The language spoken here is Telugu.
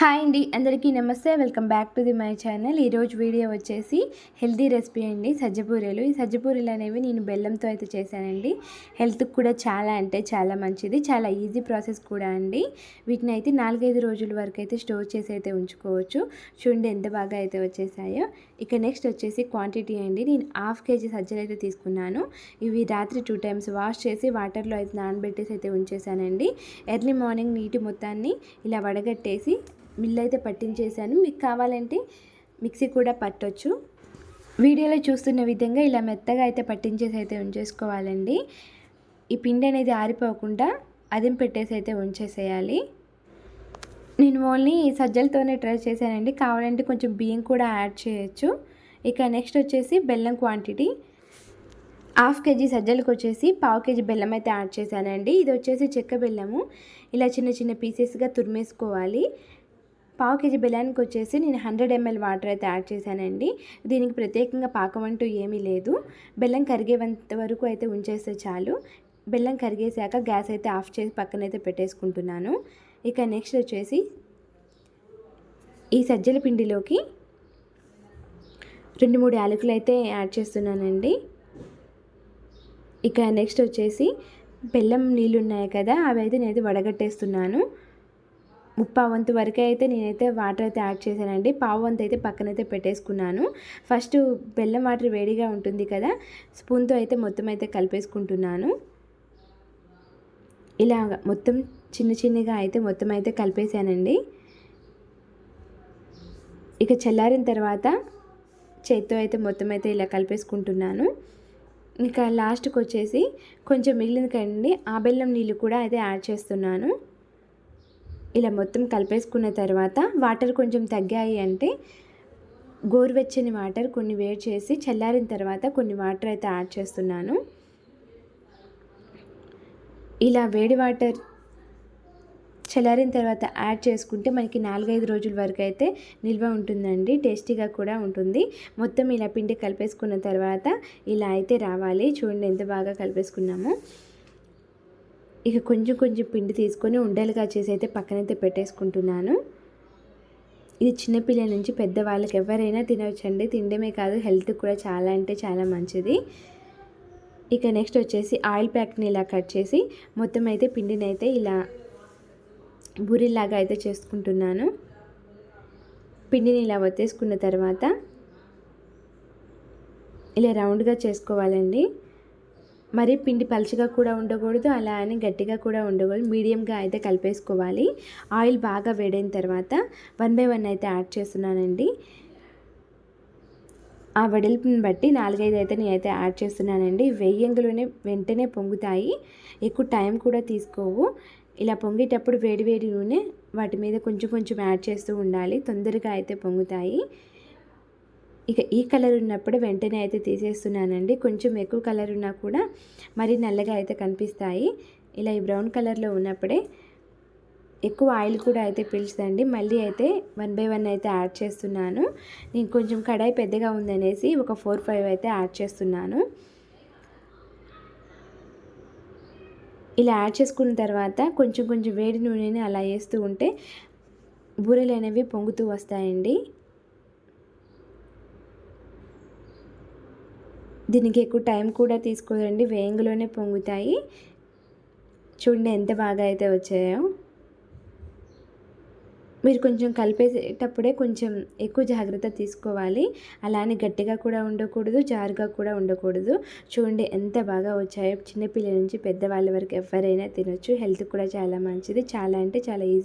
హాయ్ అండి అందరికీ నమస్తే. Welcome back to the my channel. ఈరోజు వీడియో వచ్చేసి హెల్తీ రెసిపీ అండి సజ్జపూరీలు. ఈ సజ్జపూరీలు అనేవి నేను బెల్లంతో అయితే చేశానండి. హెల్త్కి కూడా చాలా అంటే చాలా మంచిది. చాలా ఈజీ ప్రాసెస్ కూడా అండి. వీటిని అయితే నాలుగైదు రోజుల వరకు అయితే స్టోర్ చేసి అయితే ఉంచుకోవచ్చు. చూడండి ఎంత బాగా అయితే వచ్చేసాయో. ఇక నెక్స్ట్ వచ్చేసి క్వాంటిటీ అండి. నేను హాఫ్ కేజీ సజ్జలు అయితే తీసుకున్నాను. ఇవి రాత్రి టూ టైమ్స్ వాష్ చేసి వాటర్లో అయితే నానబెట్టేసి అయితే ఉంచేసానండి ఎర్లీ మార్నింగ్ నీటి మొత్తాన్ని ఇలా వడగట్టేసి మిల్ అయితే పట్టించేసాను మీకు కావాలంటే మిక్సీ కూడా పట్టొచ్చు. వీడియోలో చూస్తున్న విధంగా ఇలా మెత్తగా అయితే పట్టించేసి అయితే ఉంచేసుకోవాలండి. ఈ పిండి అనేది ఆరిపోకుండా అదిం పెట్టేసి అయితే ఉంచేసేయాలి. నేను ఓన్లీ సజ్జలతోనే ట్రై చేశానండి. కావాలంటే కొంచెం బియ్యం కూడా యాడ్ చేయొచ్చు. ఇక నెక్స్ట్ వచ్చేసి బెల్లం క్వాంటిటీ. హాఫ్ కేజీ సజ్జలకు వచ్చేసి పావు కేజీ బెల్లం అయితే యాడ్ చేశానండి. ఇది వచ్చేసి చెక్క బెల్లము. ఇలా చిన్న చిన్న పీసెస్గా తురిమేసుకోవాలి. పావు కేజీ బిర్యానీకి వచ్చేసి నేను హండ్రెడ్ ఎంఎల్ వాటర్ అయితే యాడ్ చేశానండి. దీనికి ప్రత్యేకంగా పాకం అంటూ ఏమీ లేదు. బెల్లం కరిగేంత వరకు అయితే ఉంచేస్తే చాలు. బెల్లం కరిగేసాక గ్యాస్ అయితే ఆఫ్ చేసి పక్కనైతే పెట్టేసుకుంటున్నాను. ఇక నెక్స్ట్ వచ్చేసి ఈ సజ్జల పిండిలోకి రెండు మూడు యాలకులు అయితే యాడ్ చేస్తున్నానండి. ఇక నెక్స్ట్ వచ్చేసి బెల్లం నీళ్ళు ఉన్నాయి కదా అవి అయితే నేను వడగట్టేస్తున్నాను. ముప్పా వంతు వరకు అయితే నేనైతే వాటర్ అయితే యాడ్ చేశానండి. పావు వంతు అయితే పక్కనైతే పెట్టేసుకున్నాను. ఫస్ట్ బెల్లం వాటర్ వేడిగా ఉంటుంది కదా స్పూన్తో అయితే మొత్తం అయితే కలిపేసుకుంటున్నాను. ఇలా మొత్తం చిన్న చిన్నగా అయితే మొత్తం అయితే కలిపేశానండి. ఇక చల్లారిన తర్వాత చేత్తో అయితే మొత్తం అయితే ఇలా కలిపేసుకుంటున్నాను. ఇంకా లాస్ట్కి వచ్చేసి కొంచెం మిగిలింది కండి ఆ బెల్లం నీళ్ళు కూడా అయితే యాడ్ చేస్తున్నాను. ఇలా మొత్తం కలిపేసుకున్న తర్వాత వాటర్ కొంచెం తగ్గాయి అంటే గోరువెచ్చని వాటర్ కొన్ని వేడి చేసి చల్లారిన తర్వాత కొన్ని వాటర్ అయితే యాడ్ చేస్తున్నాను. ఇలా వేడి వాటర్ చల్లారిన తర్వాత యాడ్ చేసుకుంటే మనకి నాలుగైదు రోజుల వరకు అయితే నిల్వ ఉంటుందండి టేస్టీగా కూడా ఉంటుంది. మొత్తం ఇలా పిండి కలిపేసుకున్న తర్వాత ఇలా అయితే రావాలి. చూడండి ఎంత బాగా కలిపేసుకున్నామో. ఇక కొంచెం కొంచెం పిండి తీసుకొని ఉండలుగా చేసి అయితే పక్కనైతే పెట్టేసుకుంటున్నాను. ఇది చిన్నపిల్లల నుంచి పెద్దవాళ్ళకి ఎవరైనా తినవచ్చండి తినడమే కాదు హెల్త్ కూడా చాలా అంటే చాలా మంచిది. ఇక నెక్స్ట్ వచ్చేసి ఆయిల్ ప్యాక్ని ఇలా కట్ చేసి మొత్తం అయితే పిండిని అయితే ఇలా బూరిలాగా అయితే చేసుకుంటున్నాను. పిండిని ఇలా వత్తేసుకున్న తర్వాత ఇలా రౌండ్గా చేసుకోవాలండి. మరి పిండి పలుచగా కూడా ఉండకూడదు అలా అని గట్టిగా కూడా ఉండకూడదు. మీడియంగా అయితే కలిపేసుకోవాలి. ఆయిల్ బాగా వేడైన తర్వాత వన్ బై వన్ అయితే యాడ్ చేస్తున్నానండి. ఆ వెడల్పుని బట్టి నాలుగైదు అయితే నేనైతే యాడ్ చేస్తున్నానండి. వెయ్యంగులోనే వెంటనే పొంగుతాయి. ఎక్కువ టైం కూడా తీసుకోవు. ఇలా పొంగేటప్పుడు వేడి వేడి నూనె వాటి మీద కొంచెం కొంచెం యాడ్ చేస్తూ ఉండాలి. తొందరగా అయితే పొంగుతాయి. ఇక ఈ కలర్ ఉన్నప్పుడు వెంటనే అయితే తీసేస్తున్నానండి. కొంచెం ఎక్కువ కలర్ ఉన్నా కూడా మరి నల్లగా అయితే కనిపిస్తాయి. ఇలా ఈ బ్రౌన్ కలర్లో ఉన్నప్పుడే ఎక్కువ ఆయిల్ కూడా అయితే పీల్చుదండి. మళ్ళీ అయితే వన్ బై వన్ అయితే యాడ్ చేస్తున్నాను. నేను కొంచెం కడాయి పెద్దగా ఉందనేసి ఒక ఫోర్ ఫైవ్ అయితే యాడ్ చేస్తున్నాను. ఇలా యాడ్ చేసుకున్న తర్వాత కొంచెం కొంచెం వేడి నూనెని అలా వేస్తూ ఉంటే బూరెలు అనేవి పొంగుతూ వస్తాయండి. దీనికి ఎక్కువ టైం కూడా తీసుకోదండి. వేయంగులోనే పొంగుతాయి. చూడండి ఎంత బాగా అయితే వచ్చాయో. మీరు కొంచెం కలిపేసేటప్పుడే కొంచెం ఎక్కువ జాగ్రత్త తీసుకోవాలి. అలానే గట్టిగా కూడా ఉండకూడదు జారుగా కూడా ఉండకూడదు. చూడండి ఎంత బాగా వచ్చాయో. చిన్నపిల్లల నుంచి పెద్దవాళ్ళ వరకు ఎవరైనా తినొచ్చు. హెల్త్ కూడా చాలా మంచిది. చాలా అంటే చాలా ఈజీ